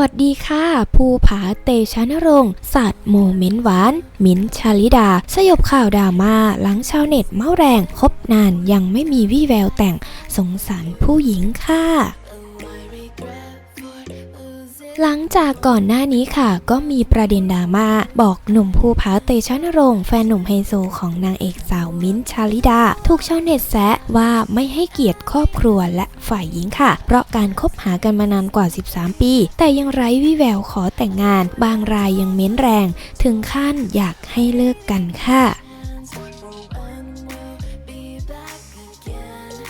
วัสดีค่ะ ภูผาเตชะนรงค์ศาสตร์โมเมนต์หวาน มิ้นชาลิดา สยบข่าวดราม่าหลังชาวเน็ตเมาแรง คบนานยังไม่มีวี่แววแต่งสงสารผู้หญิงค่ะ หลังจากก่อนหน้านี้ค่ะ ก็มีประเด็นดราม่าบอกหนุ่มภูผาเตชะนรงค์แฟนหนุ่มไฮโซของนางเอกสาวมิ้นชาลิดา ถูกชาวเน็ตแซะว่าไม่ให้เกียรติครอบครัวและฝ่ายหญิงค่ะ เพราะการคบหากันมานานกว่า 13 ปี แต่ยังไร้วี่แววขอแต่งงาน บางรายยังเม้นแรง ถึงขั้นอยากให้เลิกกันค่ะ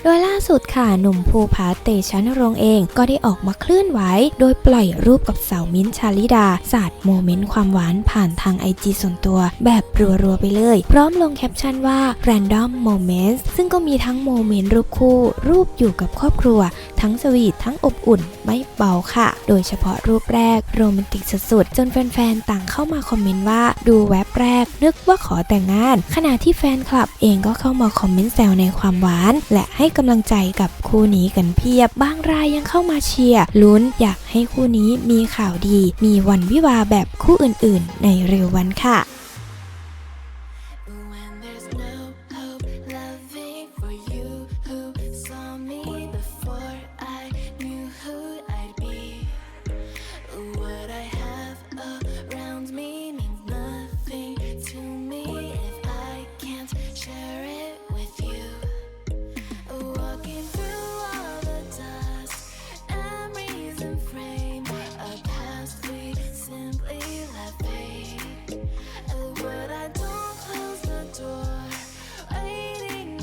โดยล่า สุดค่ะหนุ่มภูผาเตชะนรงเองก็ได้ออกมาเคลื่อนไหว โดยปล่อยรูปกับสาวมิ้นชาลิดาสาดโมเมนต์ความหวานผ่านทางไอจีส่วนตัว แบบรัวๆไปเลย พร้อมลงแคปชั่นว่า random moments ซึ่งก็มีทั้งโมเมนต์รูปคู่ รูปอยู่กับครอบครัว ทั้งสวีททั้งอบอุ่นไม่เบาค่ะ โดยเฉพาะรูปแรกโรแมนติกสุดๆจนแฟนๆต่างเข้ามาคอมเมนต์ว่าดูแวบแรก นึกว่าขอแต่งงาน ขณะที่แฟนคลับเองก็เข้ามาคอมเมนต์แซวในความหวาน และให้กำลังใจกับคู่นี้กันเพียบบางรายยังเข้ามาเชียร์ลุ้นอยากให้คู่นี้มีข่าวดี มีวันวิวาแบบคู่อื่นๆ ในเร็ววันค่ะ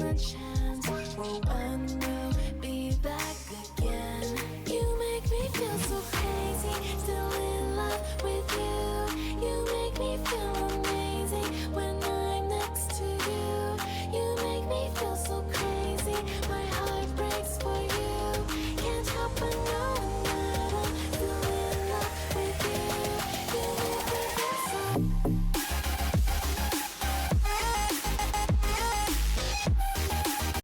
chance for one minute.